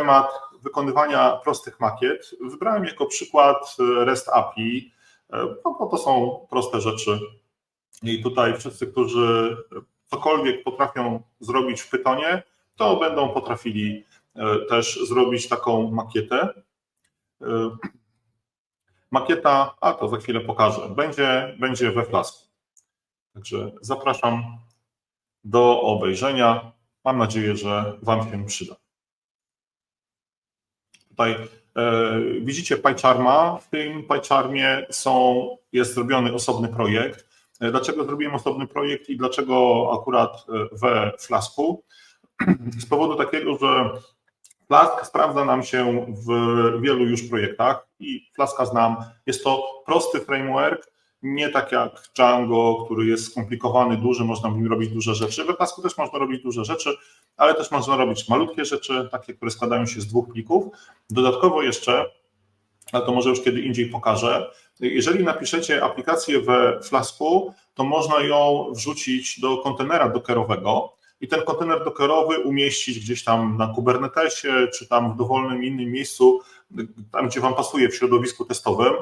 temat wykonywania prostych makiet, wybrałem jako przykład REST API, no bo to są proste rzeczy. I tutaj wszyscy, którzy cokolwiek potrafią zrobić w Pythonie, to będą potrafili e, też zrobić taką makietę. E, Makieta, a to za chwilę pokażę, będzie, będzie we flasku. Także zapraszam do obejrzenia. Mam nadzieję, że Wam się przyda. Tutaj e, widzicie PyCharma. W tym PyCharmie są, jest zrobiony osobny projekt. E, dlaczego zrobiłem osobny projekt i dlaczego akurat we Flasku? Z powodu takiego, że Flask sprawdza nam się w wielu już projektach i Flaska znam. Jest to prosty framework, nie tak jak Django, który jest skomplikowany, duży, można w nim robić duże rzeczy. We Flasku też można robić duże rzeczy, ale też można robić malutkie rzeczy, takie, które składają się z dwóch plików. Dodatkowo jeszcze, ale to może już kiedy indziej pokażę, jeżeli napiszecie aplikację we Flasku, to można ją wrzucić do kontenera dockerowego, i ten kontener dockerowy umieścić gdzieś tam na Kubernetesie, czy tam w dowolnym innym miejscu, tam gdzie Wam pasuje w środowisku testowym.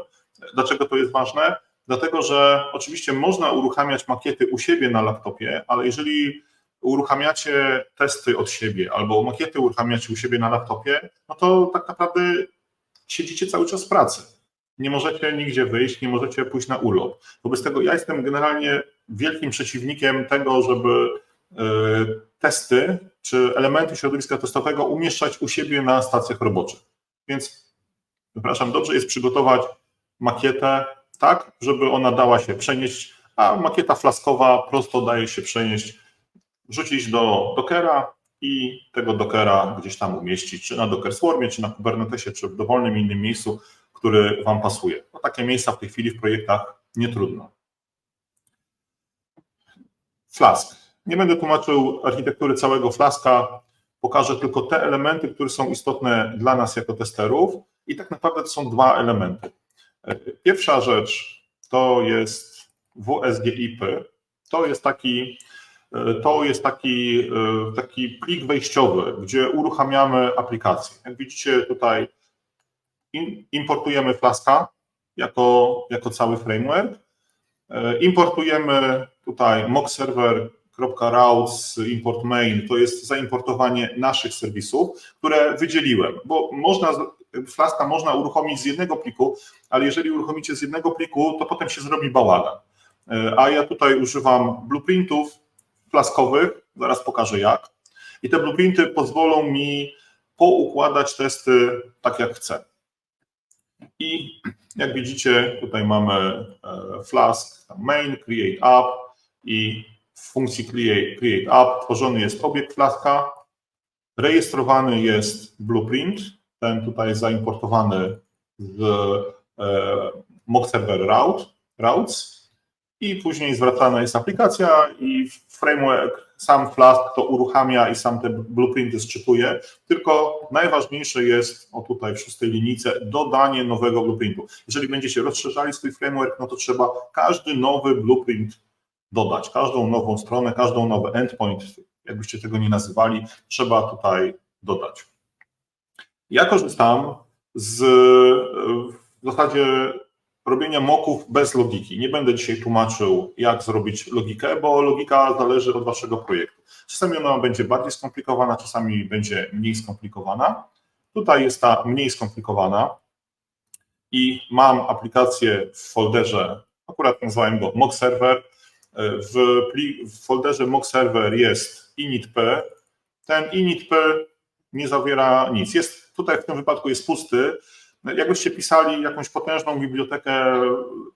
Dlaczego to jest ważne? Dlatego, że oczywiście można uruchamiać makiety u siebie na laptopie, ale jeżeli uruchamiacie testy od siebie albo makiety uruchamiacie u siebie na laptopie, no to tak naprawdę siedzicie cały czas w pracy. Nie możecie nigdzie wyjść, nie możecie pójść na urlop. Wobec tego ja jestem generalnie wielkim przeciwnikiem tego, żeby E, testy czy elementy środowiska testowego umieszczać u siebie na stacjach roboczych. Więc, przepraszam, dobrze jest przygotować makietę tak, żeby ona dała się przenieść, a makieta flaskowa prosto daje się przenieść, wrzucić do Dockera i tego Dockera gdzieś tam umieścić, czy na Docker Swarmie, czy na Kubernetesie, czy w dowolnym innym miejscu, który Wam pasuje. No, takie miejsca w tej chwili w projektach nie trudno. Flask. Nie będę tłumaczył architektury całego Flaska, pokażę tylko te elementy, które są istotne dla nas jako testerów i tak naprawdę to są dwa elementy. Pierwsza rzecz to jest WSGIP. To jest taki, to jest taki, taki plik wejściowy, gdzie uruchamiamy aplikację. Jak widzicie tutaj importujemy Flaska jako, jako cały framework. Importujemy tutaj mock server import main to jest zaimportowanie naszych serwisów, które wydzieliłem, bo można, Flaska można uruchomić z jednego pliku, ale jeżeli uruchomicie z jednego pliku, to potem się zrobi bałagan. A ja tutaj używam blueprintów flaskowych, zaraz pokażę jak. I te blueprinty pozwolą mi poukładać testy tak jak chcę. I jak widzicie, tutaj mamy e, Flask main, create app i w funkcji create, create app tworzony jest obiekt Flaska, rejestrowany jest blueprint, ten tutaj zaimportowany z e, mock server route, routes i później zwracana jest aplikacja i framework sam Flask to uruchamia i sam te blueprinty sczytuje, tylko najważniejsze jest, o tutaj w szóstej linijce, dodanie nowego blueprintu. Jeżeli będziecie rozszerzali swój framework, no to trzeba każdy nowy blueprint dodać. Każdą nową stronę, każdą nowy endpoint, jakbyście tego nie nazywali, trzeba tutaj dodać. Ja korzystam z w zasadzie robienia moków bez logiki. Nie będę dzisiaj tłumaczył, jak zrobić logikę, bo logika zależy od waszego projektu. Czasami ona będzie bardziej skomplikowana, czasami będzie mniej skomplikowana. Tutaj jest ta mniej skomplikowana i mam aplikację w folderze, akurat nazwałem go mock server, w, w folderze mock server jest initp. Ten initp nie zawiera nic. Jest, tutaj w tym wypadku jest pusty. Jakbyście pisali jakąś potężną bibliotekę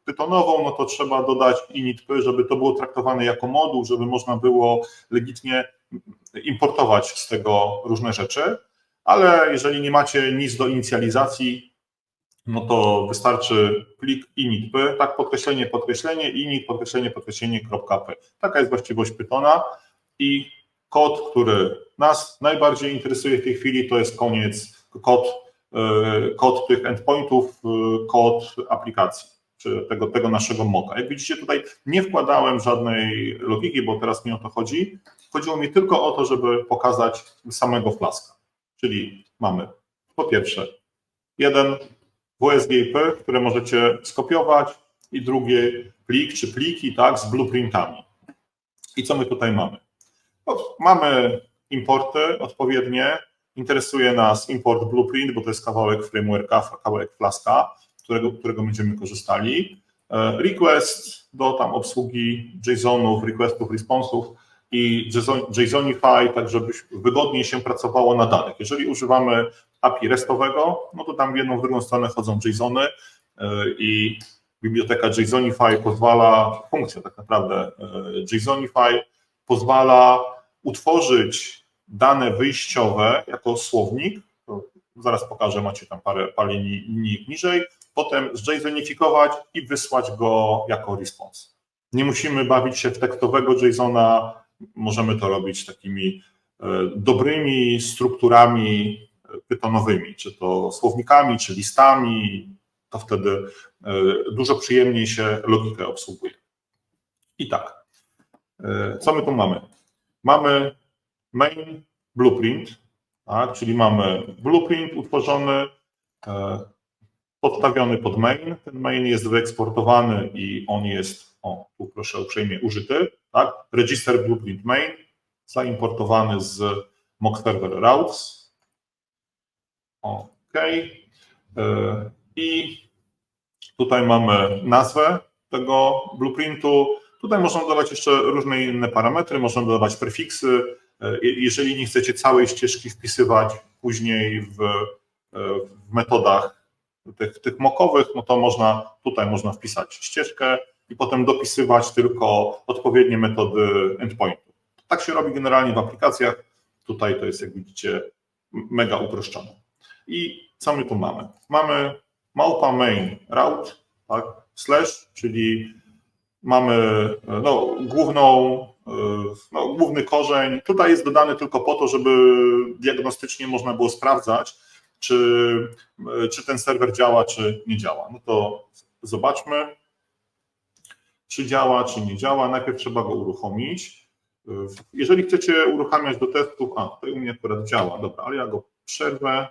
pytonową, no to trzeba dodać initp, żeby to było traktowane jako moduł, żeby można było legitnie importować z tego różne rzeczy. Ale jeżeli nie macie nic do inicjalizacji, no to wystarczy plik init p, tak podkreślenie, podkreślenie, init, podkreślenie, podkreślenie, .p. Taka jest właściwość Pythona i kod, który nas najbardziej interesuje w tej chwili, to jest koniec, kod, e, kod tych endpointów, e, kod aplikacji, czy tego, tego naszego moka. Jak widzicie tutaj nie wkładałem żadnej logiki, bo teraz nie o to chodzi. Chodziło mi tylko o to, żeby pokazać samego flaska. Czyli mamy po pierwsze jeden WSGIP, które możecie skopiować i drugie plik czy pliki tak, z blueprintami. I co my tutaj mamy? No, mamy importy odpowiednie. Interesuje nas import blueprint, bo to jest kawałek frameworka, kawałek flaska, którego, którego będziemy korzystali. E, Request do tam obsługi JSONów, requestów, responsów i JSONify, tak żeby wygodniej się pracowało na danych. Jeżeli używamy API RESTowego, no to tam w jedną, w drugą stronę chodzą JSONy e, i biblioteka JSONify pozwala, funkcja tak naprawdę e, JSONify pozwala utworzyć dane wyjściowe jako słownik, zaraz pokażę, macie tam parę, parę linii niżej, potem zJSONifikować i wysłać go jako response. Nie musimy bawić się w tekstowego JSONa, możemy to robić takimi e, dobrymi strukturami pytonowymi, czy to słownikami, czy listami, to wtedy e, dużo przyjemniej się logikę obsługuje. I tak, e, co my tu mamy? Mamy main blueprint, tak, czyli mamy blueprint utworzony, podstawiony pod main. Ten main jest wyeksportowany i on jest, o, tu proszę uprzejmie, użyty, tak? Register blueprint main, zaimportowany z mock server routes. OK. I tutaj mamy nazwę tego blueprintu. Tutaj można dodawać jeszcze różne inne parametry, można dodawać prefiksy. E, jeżeli nie chcecie całej ścieżki wpisywać później w, e, w metodach tych, tych mokowych, no to można, tutaj można wpisać ścieżkę i potem dopisywać tylko odpowiednie metody endpointu. Tak się robi generalnie w aplikacjach. Tutaj to jest, jak widzicie, mega uproszczone. I co my tu mamy? Mamy małpa main route, tak, slash, czyli mamy no, główną, no, główny korzeń. Tutaj jest dodany tylko po to, żeby diagnostycznie można było sprawdzać, czy, czy ten serwer działa, czy nie działa. No to zobaczmy, czy działa, czy nie działa. Najpierw trzeba go uruchomić. Jeżeli chcecie uruchamiać do testów, a tutaj u mnie akurat działa, dobra, ale ja go przerwę,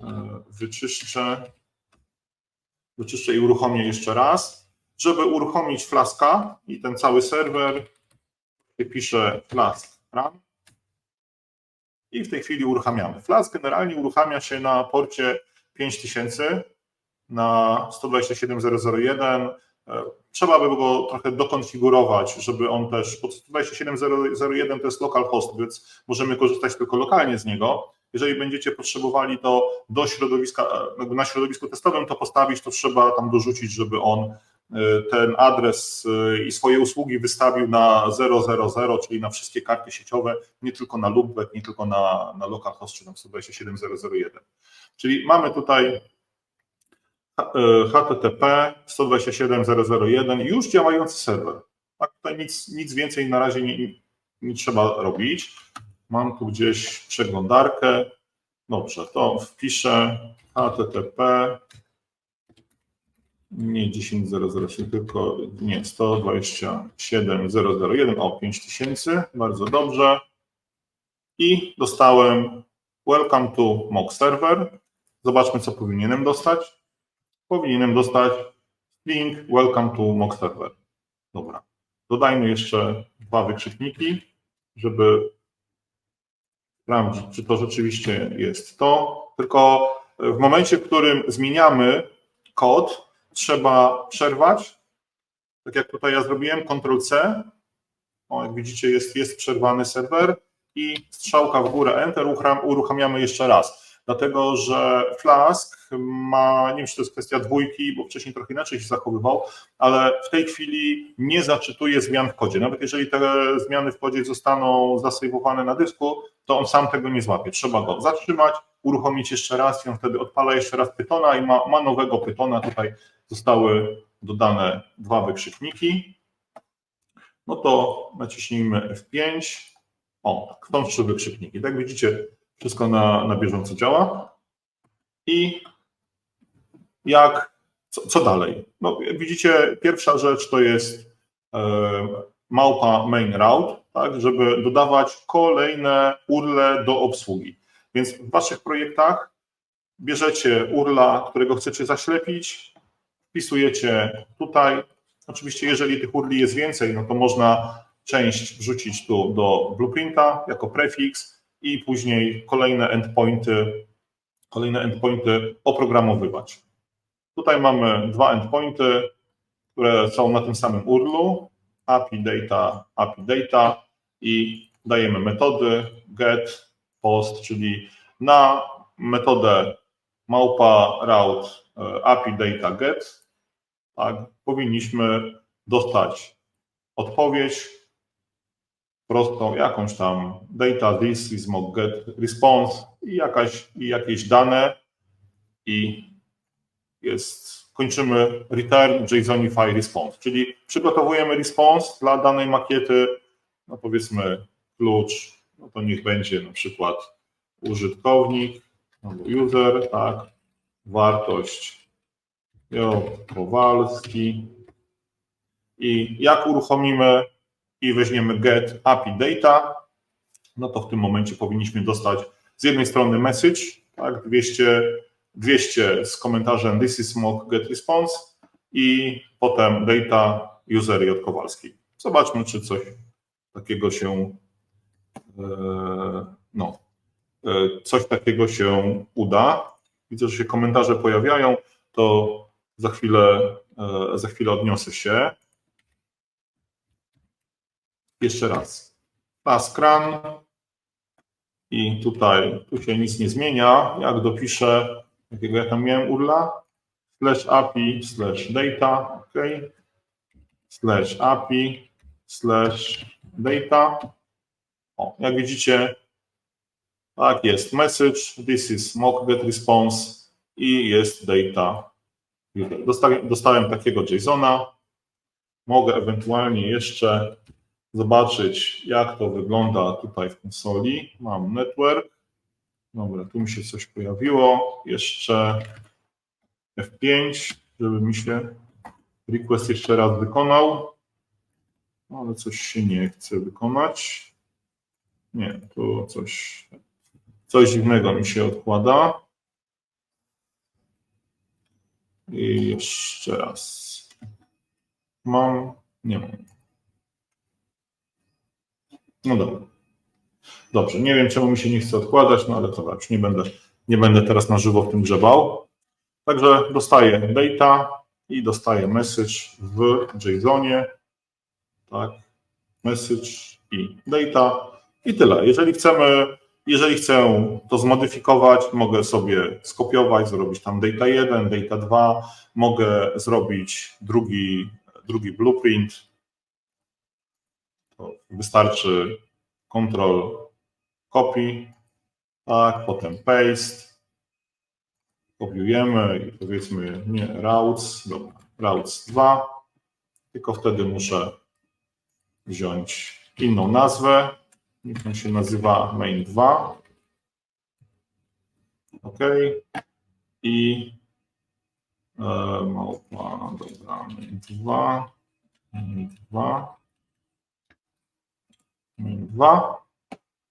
e, wyczyszczę, wyczyszczę i uruchomię jeszcze raz. Żeby uruchomić flaska i ten cały serwer, piszę flask run i w tej chwili uruchamiamy. Flask generalnie uruchamia się na porcie 5000 na 127.0.0.1. Trzeba by go trochę dokonfigurować, żeby on też, pod 127.0.0.1 to jest localhost, więc możemy korzystać tylko lokalnie z niego. Jeżeli będziecie potrzebowali to do środowiska, na środowisku testowym to postawić, to trzeba tam dorzucić, żeby on ten adres y, i swoje usługi wystawił na 000, czyli na wszystkie karty sieciowe, nie tylko na loopback, nie tylko na, na localhost czy na 127.0.0.1. Czyli mamy tutaj HTTP 127.0.0.1 już działający serwer. Tak, tutaj nic, nic więcej na razie nie, nie trzeba robić. Mam tu gdzieś przeglądarkę. Dobrze, to wpiszę HTTP nie 10.007, tylko nie 127.001, o 5000, bardzo dobrze. I dostałem Welcome to mock server. Zobaczmy, co powinienem dostać. Powinienem dostać link Welcome to mock server. Dobra. Dodajmy jeszcze dwa wykrzykniki, żeby sprawdzić, czy to rzeczywiście jest to. Tylko w momencie, w którym zmieniamy kod, trzeba przerwać. Tak jak tutaj ja zrobiłem, Ctrl-C. O, jak widzicie, jest, jest przerwany serwer i strzałka w górę Enter uruchamiamy jeszcze raz. Dlatego, że Flask ma, nie wiem, czy to jest kwestia dwójki, bo wcześniej trochę inaczej się zachowywał, ale w tej chwili nie zaczytuje zmian w kodzie. Nawet jeżeli te zmiany w kodzie zostaną zasejwowane na dysku, to on sam tego nie złapie. Trzeba go zatrzymać, uruchomić jeszcze raz i on wtedy odpala jeszcze raz Pytona i ma, ma nowego Pytona. Tutaj zostały dodane dwa wykrzykniki. No to naciśnijmy F5. O, tak, są trzy wykrzykniki. Tak widzicie, wszystko na, na bieżąco działa. I jak, co, co dalej? No, widzicie, pierwsza rzecz to jest e, małpa main route, tak, żeby dodawać kolejne urle do obsługi. Więc w waszych projektach bierzecie urla, którego chcecie zaślepić, wpisujecie tutaj. Oczywiście, jeżeli tych urli jest więcej, no to można część wrzucić tu do blueprinta jako prefiks i później kolejne endpointy, kolejne endpointy oprogramowywać. Tutaj mamy dwa endpointy, które są na tym samym urlu, API data, API data i dajemy metody get, post, czyli na metodę małpa route e, API data get, tak, powinniśmy dostać odpowiedź prostą, jakąś tam data this is mock get response i, jakaś, i jakieś dane i jest, kończymy return JSONify response, czyli przygotowujemy response dla danej makiety, no powiedzmy klucz, no to niech będzie na przykład użytkownik albo user, tak, wartość. Kowalski i jak uruchomimy i weźmiemy get API data, no to w tym momencie powinniśmy dostać z jednej strony message, tak, 200, 200 z komentarzem this is mock get response i potem data user J. Kowalski. Zobaczmy, czy coś takiego się e, no, e, coś takiego się uda. Widzę, że się komentarze pojawiają, to za chwilę, e, za chwilę odniosę się. Jeszcze raz. Task run. I tutaj, tu się nic nie zmienia. Jak dopiszę, jakiego ja tam miałem urla? Slash API, slash data, ok. Slash API, slash data. O, jak widzicie, tak jest message, this is mock get response i jest data. Dostałem, dostałem takiego JSONa. Mogę ewentualnie jeszcze zobaczyć, jak to wygląda tutaj w konsoli. Mam network. Dobra, tu mi się coś pojawiło. Jeszcze F5, żeby mi się request jeszcze raz wykonał. Ale coś się nie chce wykonać. Nie, tu coś, coś dziwnego mi się odkłada. I jeszcze raz. Mam, nie mam. No dobra. Dobrze, nie wiem czemu mi się nie chce odkładać, no ale to już nie będę, nie będę teraz na żywo w tym grzebał. Także dostaję data i dostaję message w JSONie. Tak, message i data i tyle. Jeżeli chcemy, jeżeli chcę to zmodyfikować, mogę sobie skopiować, zrobić tam data 1, data 2, mogę zrobić drugi, drugi blueprint. To wystarczy Ctrl copy, tak, potem paste. Kopiujemy i powiedzmy nie routes, dobra, routes 2, tylko wtedy muszę wziąć inną nazwę Niech on się nazywa main 2. OK. I e, małpa, dobra, main 2. Main 2. Main 2.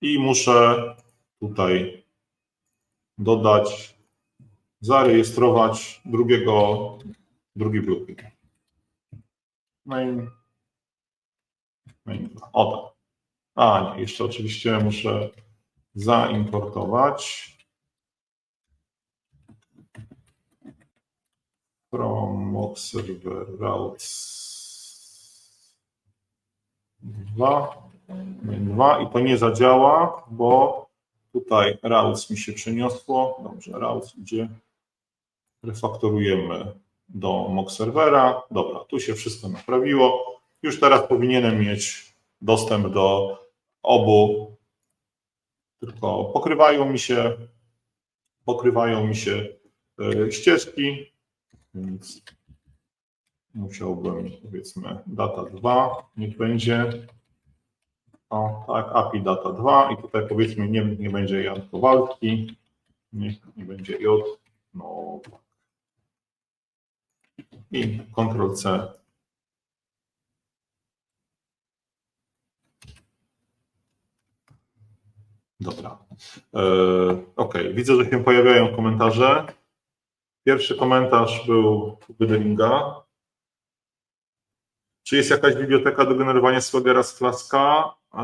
I muszę tutaj dodać, zarejestrować drugiego, drugi blueprint. Main, main 2. O tak. A, nie, jeszcze oczywiście muszę zaimportować from mock server routes 2, 2 i to nie zadziała, bo tutaj routes mi się przeniosło. Dobrze, routes idzie. Refaktorujemy do mock serwera. Dobra, tu się wszystko naprawiło. Już teraz powinienem mieć dostęp do obu, tylko pokrywają mi się, pokrywają mi się e, ścieżki, więc musiałbym powiedzmy data 2, niech będzie. O, tak, API data 2 i tutaj powiedzmy nie, nie będzie Jan Kowalski, niech nie będzie J, no i Ctrl C Dobra. E, ok, widzę, że się pojawiają komentarze. Pierwszy komentarz był Wydelinga. Czy jest jakaś biblioteka do generowania Swagera z Flaska? E,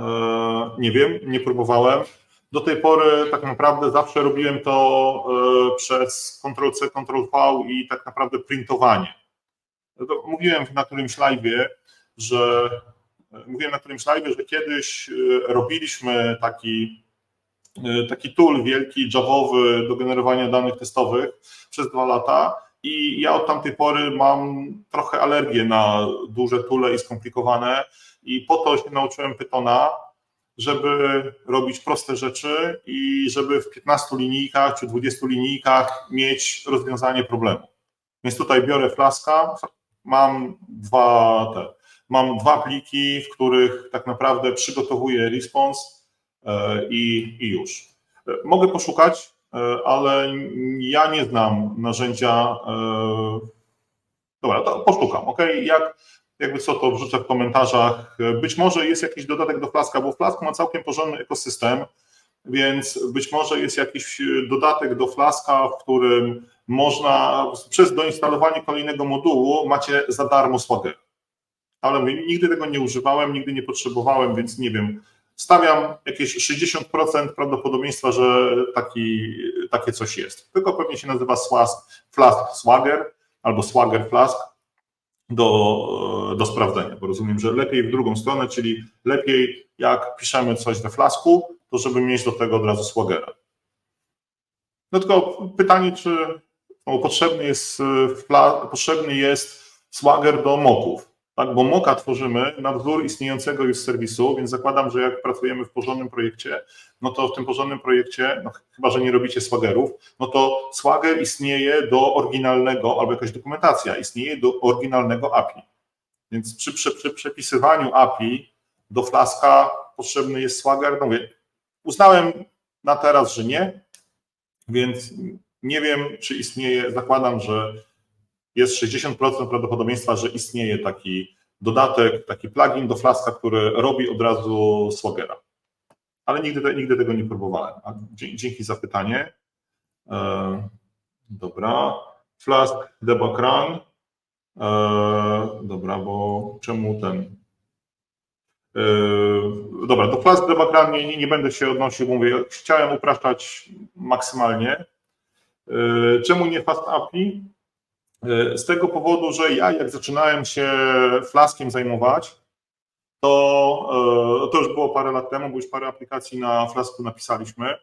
nie wiem, nie próbowałem. Do tej pory tak naprawdę zawsze robiłem to e, przez Ctrl-C, Ctrl-V i tak naprawdę printowanie. To Mówiłem na którymś live'ie, że mówiłem na którymś live'ie, że kiedyś e, robiliśmy taki, taki tool wielki, javowy do generowania danych testowych przez dwa lata i ja od tamtej pory mam trochę alergię na duże tule i skomplikowane i po to się nauczyłem Pythona, żeby robić proste rzeczy i żeby w 15 linijkach czy 20 linijkach mieć rozwiązanie problemu. Więc tutaj biorę flaska, mam dwa te, mam dwa pliki, w których tak naprawdę przygotowuję response e, i, i już. E, Mogę poszukać, ale ja nie znam narzędzia. e, Dobra, to poszukam, ok? Jak, jakby co, to wrzucę w komentarzach. Być może jest jakiś dodatek do Flaska, bo Flask ma całkiem porządny ekosystem, więc być może jest jakiś dodatek do Flaska, w którym można przez doinstalowanie kolejnego modułu macie za darmo Swagger. Ale mówię, nigdy tego nie używałem, nigdy nie potrzebowałem, więc nie wiem. Stawiam jakieś 60% prawdopodobieństwa, że taki, takie coś jest. Tylko pewnie się nazywa Flask, Flask Swagger albo Swagger Flask do, do sprawdzenia, bo rozumiem, że lepiej w drugą stronę, czyli lepiej jak piszemy coś we Flasku, to żeby mieć do tego od razu Swaggera. No tylko pytanie, czy no, potrzebny, jest, e, potrzebny jest Swagger do moków, tak? bo moka tworzymy na wzór istniejącego już serwisu, więc zakładam, że jak pracujemy w porządnym projekcie, no to w tym porządnym projekcie, no chyba, że nie robicie Swaggerów, no to Swagger istnieje do oryginalnego, albo jakaś dokumentacja istnieje do oryginalnego API. Więc przy, przy, przy przepisywaniu API do Flaska potrzebny jest Swagger. No mówię, uznałem na teraz, że nie, więc nie wiem, czy istnieje, zakładam, że jest 60% prawdopodobieństwa, że istnieje taki dodatek, taki plugin do Flaska, który robi od razu Swaggera. Ale nigdy, nigdy tego nie próbowałem. A dzięki za pytanie. E, dobra. Flask debug run. E, dobra, bo czemu ten. E, dobra, do Flask debug nie, nie, będę się odnosił, mówię, chciałem upraszczać maksymalnie. Czemu nie Fast API? E, Z tego powodu, że ja jak zaczynałem się Flaskiem zajmować, to, e, to już było parę lat temu, bo już parę aplikacji na Flasku napisaliśmy,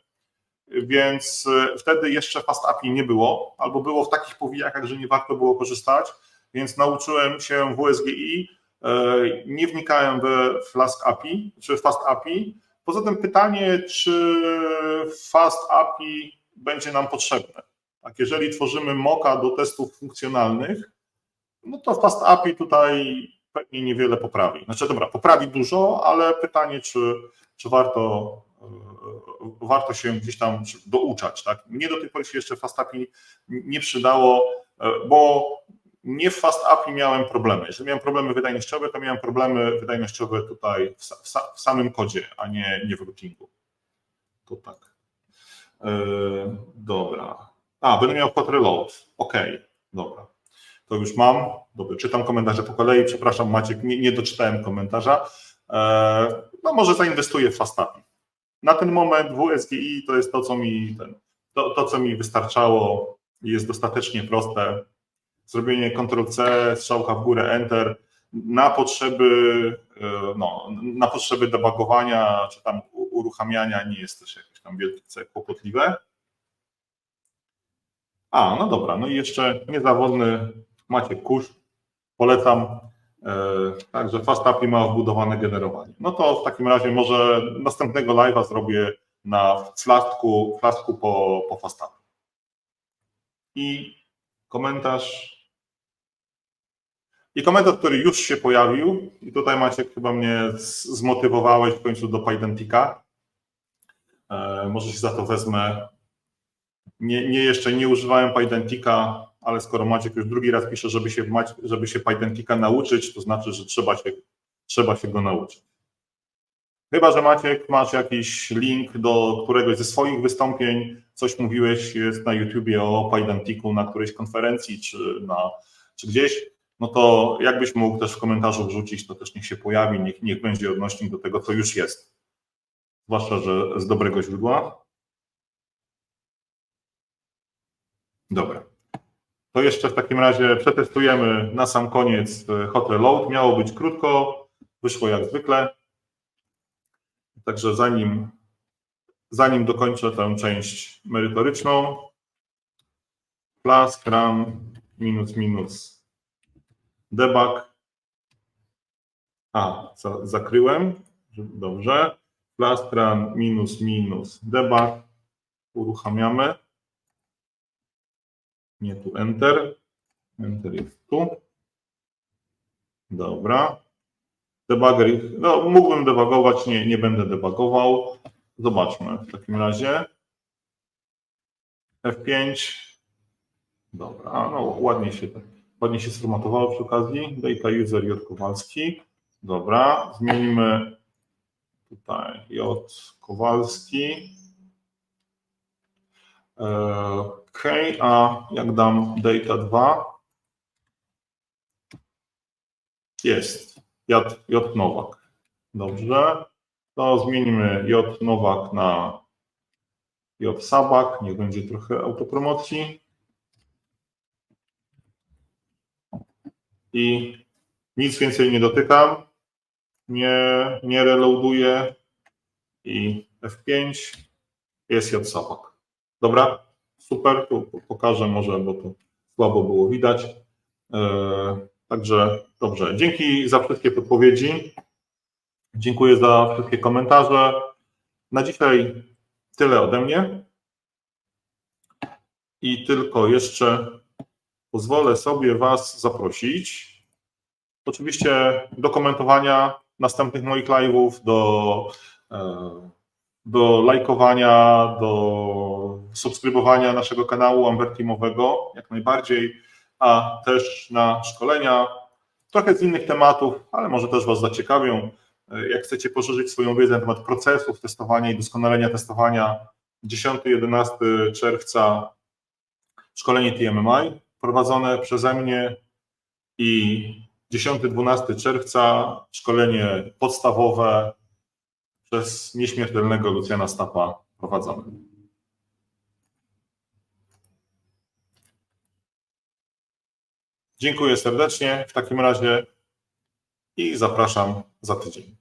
więc e, wtedy jeszcze Fast API nie było, albo było w takich powijakach, że nie warto było korzystać, więc nauczyłem się WSGI, nie wnikałem we Flask API, czy Fast API. Poza tym pytanie, czy Fast API będzie nam potrzebne. Tak, jeżeli tworzymy moka do testów funkcjonalnych, no to Fast API tutaj pewnie niewiele poprawi. Znaczy, dobra, poprawi dużo, ale pytanie, czy, czy warto, e, warto się gdzieś tam douczać. Tak? Mnie do tej pory się jeszcze Fast API nie przydało, e, bo nie w Fast API miałem problemy. Jeżeli miałem problemy wydajnościowe, to miałem problemy wydajnościowe tutaj w, w, w samym kodzie, a nie, nie w routingu. To tak. E, dobra. A, będę miał hot reload. OK, dobra. To już mam. Dobra, czytam komentarze po kolei. Przepraszam, Maciek, nie, nie doczytałem komentarza. E, no może zainwestuję w Fastapi. Na ten moment WSGI to jest to, co mi ten, to, to, co mi wystarczało. Jest dostatecznie proste. Zrobienie Ctrl-C, strzałka w górę, Enter na potrzeby, e, no, na potrzeby debugowania czy tam uruchamiania nie jest też jakieś tam wielce kłopotliwe. A, no dobra, no i jeszcze niezawodny Maciek Kusz, polecam. E, Także Fast ma wbudowane generowanie. No to w takim razie może następnego live'a zrobię na flasku, flasku po, po Fast. I komentarz. I komentarz, który już się pojawił, i tutaj Maciek chyba mnie zmotywowałeś w końcu do Pydentika. E, Może się za to wezmę nie, nie jeszcze nie używałem Pydentika, ale skoro Maciek już drugi raz pisze, żeby się, żeby się Pydentika nauczyć, to znaczy, że trzeba się, trzeba się go nauczyć. Chyba, że Maciek, masz jakiś link do któregoś ze swoich wystąpień, coś mówiłeś, jest na YouTubie o Pydantiku na którejś konferencji czy, na, czy gdzieś, no to jakbyś mógł też w komentarzu wrzucić, to też niech się pojawi, niech, niech będzie odnośnik do tego, co już jest. Zwłaszcza, że z dobrego źródła. Dobra. To jeszcze w takim razie przetestujemy na sam koniec e, hot reload. Miało być krótko, wyszło jak zwykle. Także zanim, zanim dokończę tę część merytoryczną, flask, run, minus, minus, debug. A, za, zakryłem. Dobrze. Flask, run, minus, minus, debug. Uruchamiamy. Nie tu enter. Enter jest tu. Dobra. Debugger, no mógłbym debugować, nie, nie będę debugował. Zobaczmy w takim razie. F5. Dobra, no ładnie się, ładnie się sformatowało przy okazji. Data user J Kowalski. Dobra, zmienimy tutaj J Kowalski. OK, a jak dam data 2? Jest. J, J Nowak. Dobrze. To zmienimy J Nowak na J Sabak. Niech będzie trochę autopromocji. I nic więcej nie dotykam. Nie, nie reloaduję. I F5 jest J Sabak. Dobra, super. Tu pokażę może, bo to słabo było widać. Yy, Także dobrze. Dzięki za wszystkie podpowiedzi. Dziękuję za wszystkie komentarze. Na dzisiaj tyle ode mnie. I tylko jeszcze pozwolę sobie Was zaprosić. Oczywiście do komentowania następnych moich live'ów, do, e, do lajkowania, do subskrybowania naszego kanału Amber Teamowego, jak najbardziej a też na szkolenia, trochę z innych tematów, ale może też Was zaciekawią. Jak chcecie poszerzyć swoją wiedzę na temat procesów testowania i doskonalenia testowania, 10-11 czerwca szkolenie TMMI prowadzone przeze mnie i 10-12 czerwca szkolenie podstawowe przez nieśmiertelnego Lucjana Stapa prowadzone. Dziękuję serdecznie w takim razie i zapraszam za tydzień.